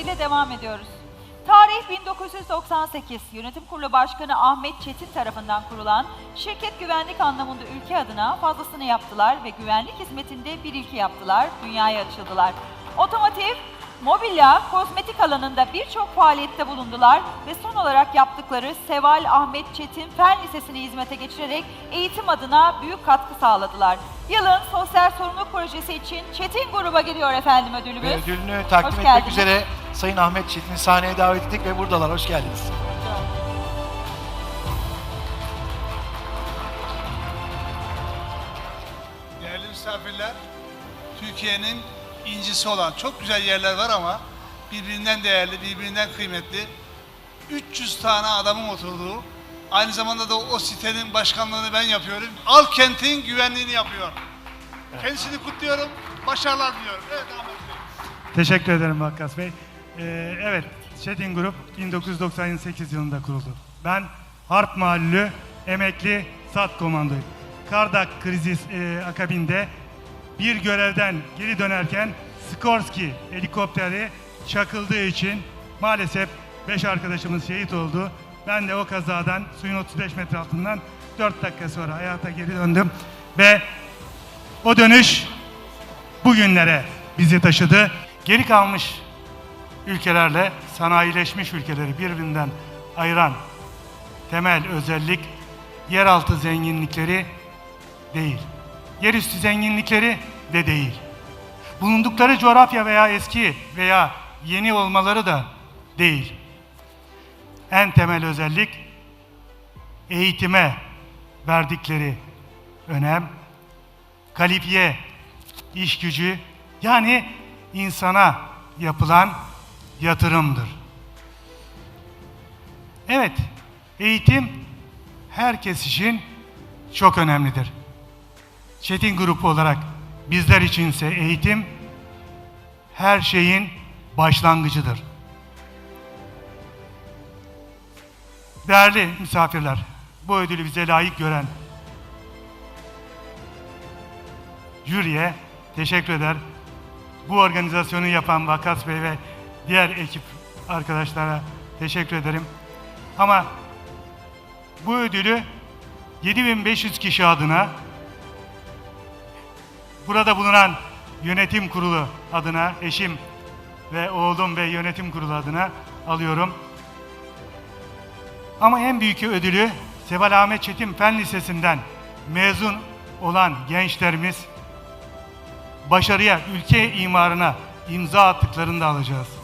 ile devam ediyoruz. Tarih 1998. Yönetim Kurulu Başkanı Ahmet Çetin tarafından kurulan şirket güvenlik anlamında ülke adına fazlasını yaptılar ve güvenlik hizmetinde bir ilki yaptılar, dünyaya açıldılar. Otomotiv, mobilya, kozmetik alanında birçok faaliyette bulundular ve son olarak yaptıkları Seval Ahmet Çetin Fen Lisesi'ni hizmete geçirerek eğitim adına büyük katkı sağladılar. Yılın sosyal sorumluluk projesi için Çetin gruba gidiyor efendim ödülümüz. Ödülünü takdim Hoş etmek geldiniz. üzere Sayın Ahmet Çetin'i sahneye davet ettik ve buradalar. Hoş geldiniz. Değerli misafirler, Türkiye'nin incisi olan çok güzel yerler var ama birbirinden değerli, birbirinden kıymetli 300 tane adamın oturduğu, aynı zamanda da o sitenin başkanlığını ben yapıyorum. Alkent'in güvenliğini yapıyor. Kendisini kutluyorum, başarılar diliyorum. Evet Ahmet Bey. Teşekkür ederim Vakkas Bey. Ee, evet, Çetin Grup 1998 yılında kuruldu. Ben Harp Mahallü, emekli SAT komandoyum. Kardak krizi e, akabinde bir görevden geri dönerken Skorsky helikopteri çakıldığı için maalesef 5 arkadaşımız şehit oldu. Ben de o kazadan suyun 35 metre altından 4 dakika sonra hayata geri döndüm ve o dönüş bugünlere bizi taşıdı. Geri kalmış ülkelerle sanayileşmiş ülkeleri birbirinden ayıran temel özellik yeraltı zenginlikleri değil. Yerüstü zenginlikleri de değil. Bulundukları coğrafya veya eski veya yeni olmaları da değil. En temel özellik eğitime verdikleri önem, kalifiye iş gücü yani insana yapılan yatırımdır. Evet, eğitim herkes için çok önemlidir. Çetin grubu olarak bizler içinse eğitim her şeyin başlangıcıdır. Değerli misafirler, bu ödülü bize layık gören jüriye teşekkür eder. Bu organizasyonu yapan Vakas Bey ve diğer ekip arkadaşlara teşekkür ederim. Ama bu ödülü 7500 kişi adına burada bulunan yönetim kurulu adına eşim ve oğlum ve yönetim kurulu adına alıyorum. Ama en büyük ödülü Seval Ahmet Çetin Fen Lisesi'nden mezun olan gençlerimiz başarıya, ülke imarına imza attıklarında alacağız.